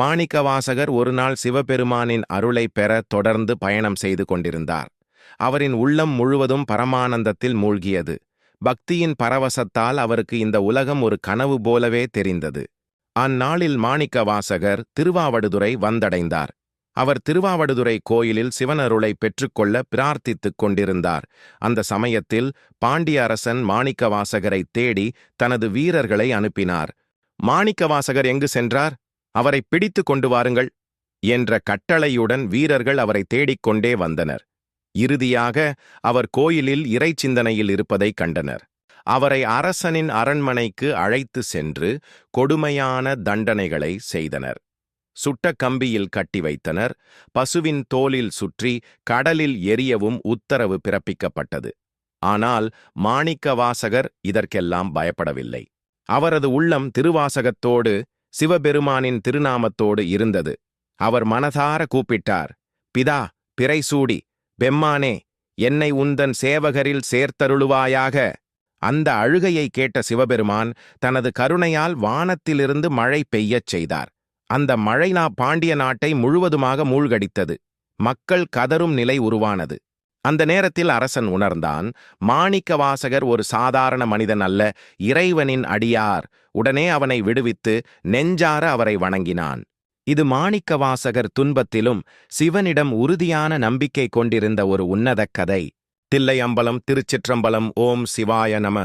மாணிக்கவாசகர் ஒருநாள் சிவபெருமானின் அருளை பெற தொடர்ந்து பயணம் செய்து கொண்டிருந்தார். அவரின் உள்ளம் முழுவதும் பரமானந்தத்தில் மூழ்கியது. பக்தியின் பரவசத்தால் அவருக்கு இந்த உலகம் ஒரு கனவு போலவே தெரிந்தது. அந்நாளில் மாணிக்கவாசகர் திருவாவடுதுறை வந்தடைந்தார். அவர் திருவாவடுதுறை கோயிலில் சிவனருளை பெற்றுக்கொள்ள பிரார்த்தித்துக் கொண்டிருந்தார். அந்த சமயத்தில் பாண்டிய அரசன் மாணிக்கவாசகரை தேடி தனது வீரர்களை அனுப்பினார். மாணிக்கவாசகர் எங்கு சென்றார்? அவரை பிடித்து கொண்டு வாருங்கள் என்ற கட்டளையுடன் வீரர்கள் அவரை தேடிக்கொண்டே வந்தனர். இறுதியாக அவர் கோயிலில் இறை சிந்தனையில் இருப்பதைக் கண்டனர். அவரை அரசனின் அரண்மனைக்கு அழைத்து சென்று கொடுமையான தண்டனைகளை செய்தனர். சுட்ட கம்பியில் கட்டி வைத்தனர். பசுவின் தோலில் சுற்றி கடலில் எரியவும் உத்தரவு பிறப்பிக்கப்பட்டது. ஆனால் மாணிக்கவாசகர் இதற்கெல்லாம் பயப்படவில்லை. அவரது உள்ளம் திருவாசகத்தோடு சிவபெருமானின் திருநாமத்தோடு இருந்தது. அவர் மனதார கூப்பிட்டார் பிதா பிறைசூடி பெம்மானே என்னை உந்தன் சேவகரில் சேர்த்தருளுவாயாக? அந்த அழுகையை கேட்ட சிவபெருமான் தனது கருணையால் வானத்திலிருந்து மழை பெய்யச் செய்தார். அந்த மழை நா பாண்டிய நாட்டை முழுவதுமாக மூழ்கடித்தது. மக்கள் கதரும் நிலை உருவானது. அந்த நேரத்தில் அரசன் உணர்ந்தான் மாணிக்கவாசகர் ஒரு சாதாரண மனிதன் அல்ல இறைவனின் அடியார். உடனே அவனை விடுவித்து நெஞ்சார அவரை வணங்கினான். இது மாணிக்கவாசகர் துன்பத்திலும் சிவனிடம் உறுதியான நம்பிக்கை கொண்டிருந்த ஒரு உன்னதக் கதை. தில்லையம்பலம் திருச்சிற்றம்பலம் ஓம் சிவாய நம.